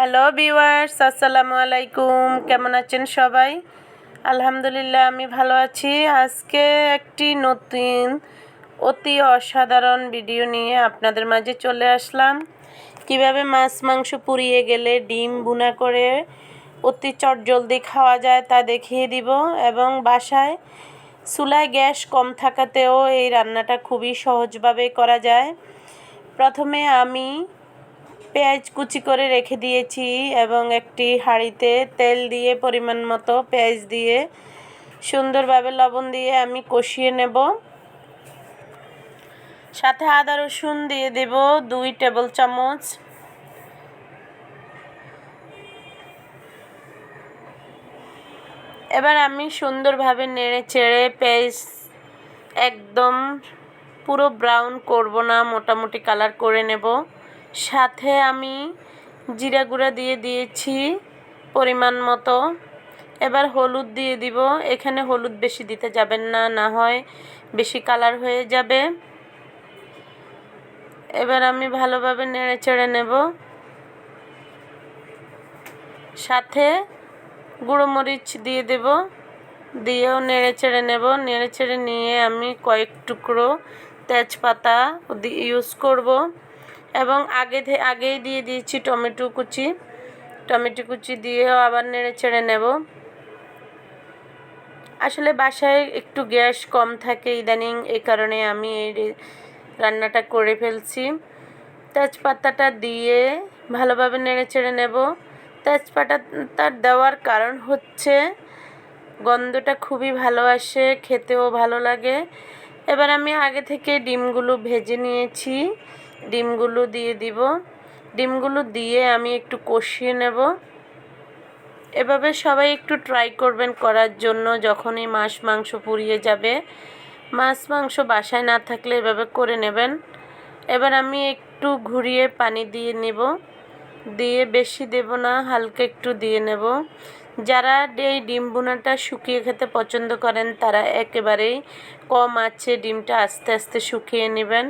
Hello viewers আসসালামু আলাইকুম কেমন আছেন সবাই? আলহামদুলিল্লাহ, আমি ভালো আছি। আজকে একটি নতুন, অতি অসাধারণ ভিডিও নিয়ে আপনাদের মাঝে চলে আসলাম। কীভাবে মাছ, মাংস পুড়িয়ে গেলে ডিম বুনা করে অতি চটজলদি খাওয়া যায় তা দেখিয়ে দিব এবং বাসায় চুলায় গ্যাস কম থাকাতেও এই রান্নাটা খুবই সহজভাবে করা যায়। প্রথমে আমি পেঁয়াজ কুচি করে রেখে দিয়েছি এবং একটি হাঁড়িতে তেল দিয়ে পরিমাণ মতো পেঁয়াজ দিয়ে সুন্দরভাবে লবণ দিয়ে আমি কষিয়ে নেব। সাথে আদা, রসুন দিয়ে দেব দুই টেবিল চামচ। এবার আমি সুন্দরভাবে নেড়ে চেড়ে পেঁয়াজ একদম পুরো ব্রাউন করব না, মোটামুটি কালার করে নেব। সাথে আমি জিরা গুঁড়া দিয়ে দিয়েছি পরিমাণ মতো। এবার হলুদ দিয়ে দিব। এখানে হলুদ বেশি দিতে যাবেন না না হয় বেশি কালার হয়ে যাবে। এবার আমি ভালোভাবে নেড়ে চেড়ে নেব। সাথে গুঁড়ো মরিচ দিয়ে দেব। দিয়েও নেড়ে চেড়ে নেব। নেড়ে চেড়ে নিয়ে আমি কয়েক টুকরো তেজপাতা ইউজ করব। এবং আগে আগেই দিয়ে দিয়েছি টমেটো কুচি। টমেটো কুচি দিয়েও আবার নেড়ে চেড়ে নেব। আসলে বাসায় একটু গ্যাস কম থাকে ইদানিং এই কারণে আমি এই রান্নাটা করে ফেলছি। তেজপাতাটা দিয়ে ভালোভাবে নেড়ে চেড়ে নেব। তেজপাতা তার দেওয়ার কারণ হচ্ছে গন্ধটা খুবই ভালো আসে, খেতেও ভালো লাগে। এবার আমি আগে থেকে ডিমগুলো ভেজে নিয়েছি। ডিমগুলো দিয়ে দিব। ডিমগুলো দিয়ে আমি একটু কষিয়ে নেব। এভাবে সবাই একটু ট্রাই করবেন করার জন্য যখনই মাছ, মাংস পুড়িয়ে যাবে। মাছ, মাংস বাসায় না থাকলে এভাবে করে নেবেন। এবার আমি একটু ঘুরিয়ে পানি দিয়ে নেব। দিয়ে বেশি দেব না, হালকা একটু দিয়ে নেব। যারা এই ডিম বোনাটা শুকিয়ে খেতে পছন্দ করেন, তারা একেবারেই কম আছে ডিমটা আস্তে আস্তে শুকিয়ে নেবেন।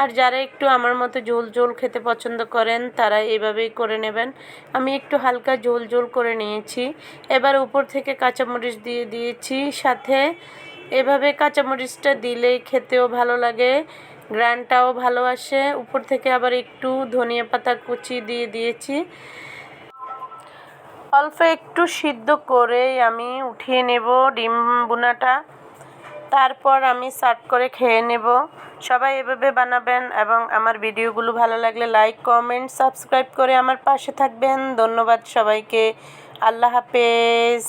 আর যারা একটু আমার মতো ঝোল ঝোল খেতে পছন্দ করেন, তারা এভাবেই করে নেবেন। আমি একটু হালকা ঝোল ঝোল করে নিয়েছি। এবার উপর থেকে কাঁচামরিচ দিয়ে দিয়েছি। সাথে এভাবে কাঁচামরিচটা দিলেই খেতেও ভালো লাগে গ্রানটাও ভালো আসে। উপর থেকে আবার একটু ধনিয়া পাতা কুচি দিয়ে দিয়েছি। অল্প একটু সিদ্ধ করেই আমি উঠিয়ে নেব ডিম বোনাটা তারপর আমি সার্ভ করে খেয়ে নেব। সবাই এভাবে বানাবেন এবং আমার ভিডিওগুলো ভালো লাগলে লাইক, কমেন্ট, সাবস্ক্রাইব করে আমার পাশে থাকবেন। ধন্যবাদ সবাইকে। আল্লাহ হাফেজ।